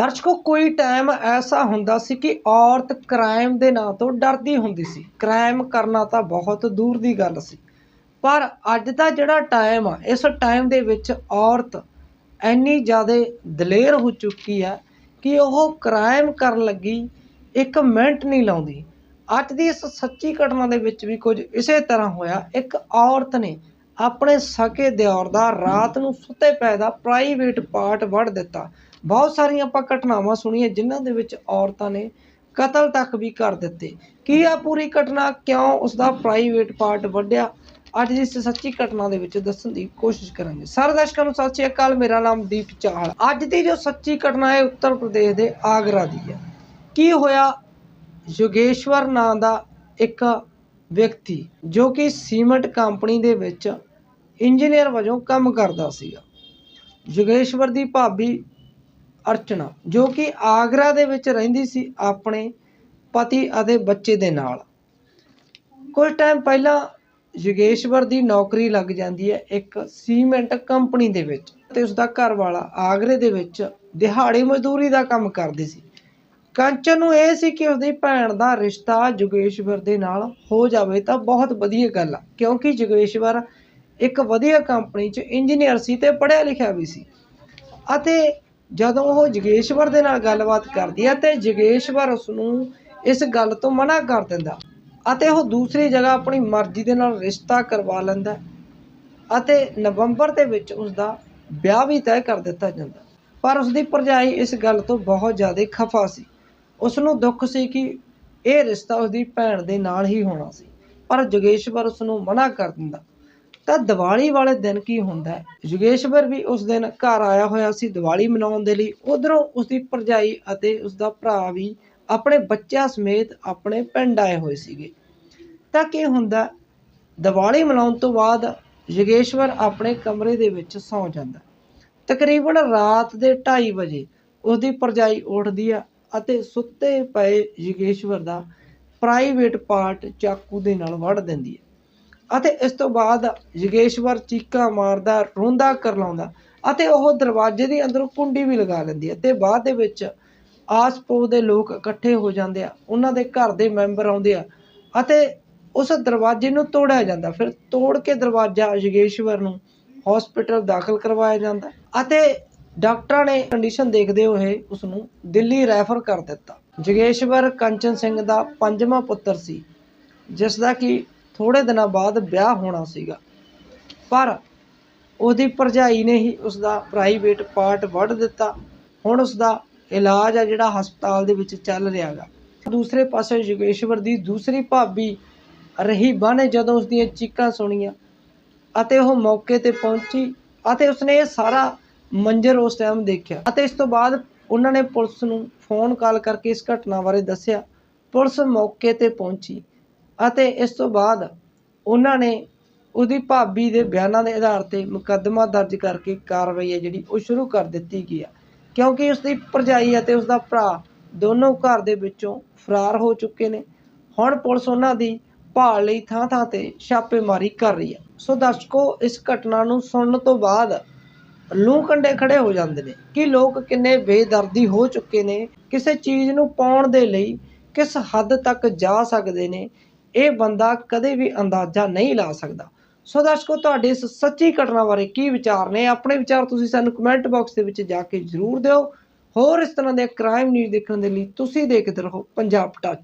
ਦਰਸ਼ਕੋ, ਕੋਈ ਟਾਈਮ ਐਸਾ ਹੁੰਦਾ ਸੀ ਕਿ ਔਰਤ ਕ੍ਰਾਈਮ ਦੇ ਨਾਂ ਤੋਂ ਡਰਦੀ ਹੁੰਦੀ ਸੀ। ਕ੍ਰਾਈਮ ਕਰਨਾ ਤਾਂ ਬਹੁਤ ਦੂਰ ਦੀ ਗੱਲ ਸੀ। ਪਰ ਅੱਜ ਦਾ ਜਿਹੜਾ ਟਾਈਮ ਆ, ਇਸ ਟਾਈਮ ਦੇ ਵਿੱਚ ਔਰਤ ਇੰਨੀ ਜ਼ਿਆਦਾ ਦਲੇਰ ਹੋ ਚੁੱਕੀ ਆ ਕਿ ਉਹ ਕ੍ਰਾਈਮ ਕਰਨ ਲੱਗੀ, ਇੱਕ ਮਿੰਟ ਨਹੀਂ ਲਾਉਂਦੀ। ਅੱਜ ਦੀ ਇਸ ਸੱਚੀ ਘਟਨਾ ਦੇ ਵਿੱਚ ਵੀ ਕੁਝ ਇਸੇ ਤਰ੍ਹਾਂ ਹੋਇਆ। ਇੱਕ ਔਰਤ ਨੇ ਆਪਣੇ ਸਕੇ ਦਿਓਰ ਦਾ ਰਾਤ ਨੂੰ ਸੁੱਤੇ ਪਏ ਦਾ ਪ੍ਰਾਈਵੇਟ ਪਾਰਟ ਵੜ ਦਿੱਤਾ। ਬਹੁਤ ਸਾਰੀਆਂ ਆਪਾਂ ਘਟਨਾਵਾਂ ਸੁਣੀਆਂ ਜਿਨ੍ਹਾਂ ਦੇ ਵਿੱਚ ਔਰਤਾਂ ਨੇ ਕਤਲ ਤੱਕ ਵੀ ਕਰ ਦਿੱਤੇ। ਕੀ ਆ ਪੂਰੀ ਘਟਨਾ? ਕਿਉਂ ਉਸ ਦਾ ਪ੍ਰਾਈਵੇਟ ਪਾਰਟ ਵੱਢਿਆ? ਅੱਜ ਦੀ ਇਸ ਸੱਚੀ ਘਟਨਾ ਦੇ ਵਿੱਚ ਦੱਸਣ ਦੀ ਕੋਸ਼ਿਸ਼ ਕਰਾਂਗੇ। ਸਾਰੇ ਦਰਸ਼ਕਾਂ ਨੂੰ ਸਤਿ ਸ਼੍ਰੀ ਅਕਾਲ, ਮੇਰਾ ਨਾਮ ਦੀਪ ਚਾਹਲ। ਅੱਜ ਦੀ ਜੋ ਸੱਚੀ ਘਟਨਾ ਹੈ, ਉੱਤਰ ਪ੍ਰਦੇਸ਼ ਦੇ ਆਗਰਾ ਦੀ ਹੈ। ਕੀ ਹੋਇਆ? ਯੋਗੇਸ਼ਵਰ ਨਾਂ ਦਾ ਇੱਕ ਵਿਅਕਤੀ ਜੋ ਕਿ ਸੀਮੈਂਟ ਕੰਪਨੀ ਦੇ ਵਿੱਚ ਇੰਜੀਨੀਅਰ ਵਜੋਂ ਕੰਮ ਕਰਦਾ ਸੀਗਾ। ਯੋਗੇਸ਼ਵਰ ਦੀ ਭਾਬੀ ਅਰਚਨਾ, ਜੋ ਕਿ ਆਗਰਾ ਦੇ ਵਿੱਚ ਰਹਿੰਦੀ ਸੀ ਆਪਣੇ ਪਤੀ ਅਤੇ ਬੱਚੇ ਦੇ ਨਾਲ। ਕੁਝ ਟਾਈਮ ਪਹਿਲਾਂ ਯੋਗੇਸ਼ਵਰ ਦੀ ਨੌਕਰੀ ਲੱਗ ਜਾਂਦੀ ਹੈ ਇੱਕ ਸੀਮੈਂਟ ਕੰਪਨੀ ਦੇ ਵਿੱਚ ਤੇ ਉਸ ਦਾ ਘਰ ਵਾਲਾ ਆਗਰੇ ਦੇ ਵਿੱਚ ਦਿਹਾੜੀ ਮਜ਼ਦੂਰੀ ਦਾ ਕੰਮ ਕਰਦੀ ਸੀ। ਕੰਚਨ ਨੂੰ ਇਹ ਸੀ ਕਿ ਉਸਦੀ ਭੈਣ ਦਾ ਰਿਸ਼ਤਾ ਜੋਗੇਸ਼ਵਰ ਦੇ ਨਾਲ ਹੋ ਜਾਵੇ ਤਾਂ ਬਹੁਤ ਵਧੀਆ ਗੱਲ ਆ, ਕਿਉਂਕਿ ਜੋਗੇਸ਼ਵਰ ਇੱਕ ਵਧੀਆ ਕੰਪਨੀ 'ਚ ਇੰਜੀਨੀਅਰ ਸੀ ਤੇ ਪੜ੍ਹਿਆ ਲਿਖਿਆ ਵੀ ਸੀ। ਅਤੇ ਜਦੋਂ ਉਹ ਜਗੇਸ਼ਵਰ ਦੇ ਨਾਲ ਗੱਲਬਾਤ ਕਰਦੀ ਹੈ ਤੇ ਜਗੇਸ਼ਵਰ ਉਸ ਨੂੰ ਇਸ ਗੱਲ ਤੋਂ ਮਨਾ ਕਰ ਦਿੰਦਾ ਅਤੇ ਉਹ ਦੂਸਰੀ ਜਗ੍ਹਾ ਆਪਣੀ ਮਰਜ਼ੀ ਦੇ ਨਾਲ ਰਿਸ਼ਤਾ ਕਰਵਾ ਲੈਂਦਾ ਅਤੇ ਨਵੰਬਰ ਦੇ ਵਿੱਚ ਉਸ ਦਾ ਵਿਆਹ ਵੀ ਤੈਅ ਕਰ ਦਿੱਤਾ ਜਾਂਦਾ। ਪਰ ਉਸ ਦੀ ਭਰਜਾਈ ਇਸ ਗੱਲ ਤੋਂ ਬਹੁਤ ਜ਼ਿਆਦਾ ਖਫਾ ਸੀ। ਉਸ ਨੂੰ ਦੁੱਖ ਸੀ ਕਿ ਇਹ ਰਿਸ਼ਤਾ ਉਸ ਦੀ ਭੈਣ ਦੇ ਨਾਲ ਹੀ ਹੋਣਾ ਸੀ। ਪਰ ਜੋਗੇਸ਼ਵਰ ਉਸ ਨੂੰ ਮਨਾ ਕਰ ਦਿੰਦਾ। ਤਾਂ ਦੀਵਾਲੀ ਵਾਲੇ ਦਿਨ ਕੀ ਹੁੰਦਾ ਹੈ? ਯੋਗੇਸ਼ਵਰ ਵੀ ਉਸ ਦਿਨ ਘਰ ਆਇਆ ਹੋਇਆ ਸੀ ਦੀਵਾਲੀ ਮਨਾਉਣ ਦੇ ਲਈ। ਉਧਰੋਂ ਉਸ ਦੀ ਭਰਜਾਈ ਅਤੇ ਉਸ ਦਾ ਭਰਾ ਵੀ ਆਪਣੇ ਬੱਚਿਆਂ ਸਮੇਤ ਆਪਣੇ ਪਿੰਡ ਆਏ ਹੋਏ ਸੀਗੇ। ਤਾਂ ਕੀ ਹੁੰਦਾ ਦੀਵਾਲੀ ਮਨਾਉਣ ਤੋਂ ਬਾਅਦ ਯੋਗੇਸ਼ਵਰ ਆਪਣੇ ਕਮਰੇ ਦੇ ਵਿੱਚ ਸੌਂ ਜਾਂਦਾ ਤਕਰੀਬਨ ਰਾਤ ਦੇ 2:30 ਵਜੇ ਉਸ ਦੀ ਭਰਜਾਈ ਉੱਠਦੀ ਆ ਅਤੇ ਸੁੱਤੇ ਪਏ ਯੋਗੇਸ਼ਵਰ ਦਾ ਪ੍ਰਾਈਵੇਟ ਪਾਰਟ ਚਾਕੂ ਦੇ ਨਾਲ ਵੱਢ ਦਿੰਦੀ ਹੈ। ਅਤੇ ਇਸ ਤੋਂ ਬਾਅਦ ਯੋਗੇਸ਼ਵਰ ਚੀਕਾਂ ਮਾਰਦਾ, ਰੋਂਦਾ, ਕਰਲਾਉਂਦਾ ਅਤੇ ਉਹ ਦਰਵਾਜ਼ੇ ਦੇ ਅੰਦਰੋਂ ਕੁੰਡੀ ਵੀ ਲਗਾ ਲੈਂਦੀ ਹੈ ਤੇ ਬਾਅਦ ਦੇ ਵਿੱਚ ਆਸ-ਪੋਸ ਦੇ ਲੋਕ ਇਕੱਠੇ ਹੋ ਜਾਂਦੇ ਆ, ਉਹਨਾਂ ਦੇ ਘਰ ਦੇ ਮੈਂਬਰ ਆਉਂਦੇ ਆ ਅਤੇ ਉਸ ਦਰਵਾਜ਼ੇ ਨੂੰ ਤੋੜਿਆ ਜਾਂਦਾ, ਫਿਰ ਤੋੜ ਕੇ ਦਰਵਾਜ਼ਾ ਯੋਗੇਸ਼ਵਰ ਨੂੰ ਹਸਪੀਟਲ ਦਾਖਲ ਕਰਵਾਇਆ ਜਾਂਦਾ ਅਤੇ ਡਾਕਟਰਾਂ ਨੇ ਕੰਡੀਸ਼ਨ ਦੇਖਦੇ ਹੋਏ ਉਸ ਨੂੰ ਦਿੱਲੀ ਰੈਫਰ ਕਰ ਦਿੱਤਾ। ਜਗੇਸ਼ਵਰ ਕੰਚਨ ਸਿੰਘ ਦਾ ਪੰਜਵਾਂ ਪੁੱਤਰ ਸੀ ਜਿਸ ਦਾ ਕਿ ਥੋੜੇ ਦਿਨਾਂ ਬਾਅਦ ਵਿਆਹ ਹੋਣਾ ਸੀਗਾ। ਪਰ ਉਹਦੀ ਭਰਜਾਈ ਨੇ ਹੀ ਉਸ ਦਾ ਪ੍ਰਾਈਵੇਟ ਪਾਰਟ ਵੱਢ ਦਿੱਤਾ। ਹੁਣ ਉਸ ਦਾ ਇਲਾਜ ਆ ਜਿਹੜਾ ਹਸਪਤਾਲ ਦੇ ਵਿੱਚ ਚੱਲ ਰਿਹਾ ਗਾ ਦੂਸਰੇ ਪਾਸੇ ਯੋਗੇਸ਼ਵਰ ਦੀ ਦੂਸਰੀ ਭਾਬੀ ਰਹੀਬਾ ਨੇ ਜਦੋਂ ਉਸ ਦੀਆਂ ਚੀਕਾਂ ਸੁਣੀਆਂ ਅਤੇ ਉਹ ਮੌਕੇ ਤੇ ਪਹੁੰਚੀ ਅਤੇ ਉਸਨੇ ਇਹ ਸਾਰਾ ਮੰਜ਼ਰ ਉਸ ਟਾਈਮ ਦੇਖਿਆ ਅਤੇ ਇਸ ਤੋਂ ਬਾਅਦ ਉਹਨਾਂ ਨੇ ਪੁਲਿਸ ਨੂੰ ਫੋਨ ਕਾਲ ਕਰਕੇ ਇਸ ਘਟਨਾ ਬਾਰੇ ਦੱਸਿਆ। ਪੁਲਿਸ ਮੌਕੇ ਤੇ ਪਹੁੰਚੀ। ਅਤੇ ਇਸ ਤੋਂ ਬਾਅਦ ਉਹਨਾਂ ਨੇ ਉਹਦੀ ਭਾਬੀ ਦੇ ਬਿਆਨਾਂ ਦੇ ਆਧਾਰ ਤੇ ਮੁਕੱਦਮਾ ਦਰਜ ਕਰਕੇ ਕਾਰਵਾਈ ਹੈ ਜਿਹੜੀ ਉਹ ਸ਼ੁਰੂ ਕਰ ਦਿੱਤੀ ਗਈ ਆ। ਕਿਉਂਕਿ ਉਸਦੀ ਭਰਜਾਈ ਅਤੇ ਉਸਦਾ ਭਰਾ ਦੋਨੋਂ ਘਰ ਦੇ ਵਿੱਚੋਂ ਫਰਾਰ ਹੋ ਚੁੱਕੇ ਨੇ। ਹੁਣ ਪੁਲਿਸ ਉਹਨਾਂ ਦੀ ਭਾਲ ਲਈ ਥਾਂ ਥਾਂ ਤੇ ਛਾਪੇਮਾਰੀ ਕਰ ਰਹੀ ਹੈ ਸੋ ਦਰਸ਼ਕੋ, ਇਸ ਘਟਨਾ ਨੂੰ ਸੁਣਨ ਤੋਂ ਬਾਅਦ ਲੂੰ ਕੰਡੇ ਖੜੇ ਹੋ ਜਾਂਦੇ ਨੇ ਕਿ ਲੋਕ ਕਿੰਨੇ ਬੇਦਰਦੀ ਹੋ ਚੁੱਕੇ ਨੇ। ਕਿਸੇ ਚੀਜ਼ ਨੂੰ ਪਾਉਣ ਦੇ ਲਈ ਕਿਸ ਹੱਦ ਤੱਕ ਜਾ ਸਕਦੇ ਨੇ। ਇਹ ਬੰਦਾ ਕਦੇ ਵੀ ਅੰਦਾਜ਼ਾ ਨਹੀਂ ਲਾ ਸਕਦਾ। ਸੋ ਦਰਸ਼ਕੋ, ਤੁਹਾਡੇ ਇਸ ਸੱਚੀ ਘਟਨਾ ਬਾਰੇ ਕੀ ਵਿਚਾਰ ਨੇ? ਆਪਣੇ ਵਿਚਾਰ ਤੁਸੀਂ ਸਾਨੂੰ ਕਮੈਂਟ ਬਾਕਸ ਦੇ ਵਿੱਚ ਜਾ ਕੇ ਜ਼ਰੂਰ ਦਿਓ। ਹੋਰ ਇਸ ਤਰ੍ਹਾਂ ਦੇ ਕ੍ਰਾਈਮ ਨਿਊਜ਼ ਦੇਖਣ ਦੇ ਲਈ ਤੁਸੀਂ ਦੇਖਦੇ ਰਹੋ ਪੰਜਾਬ ਟੱਚ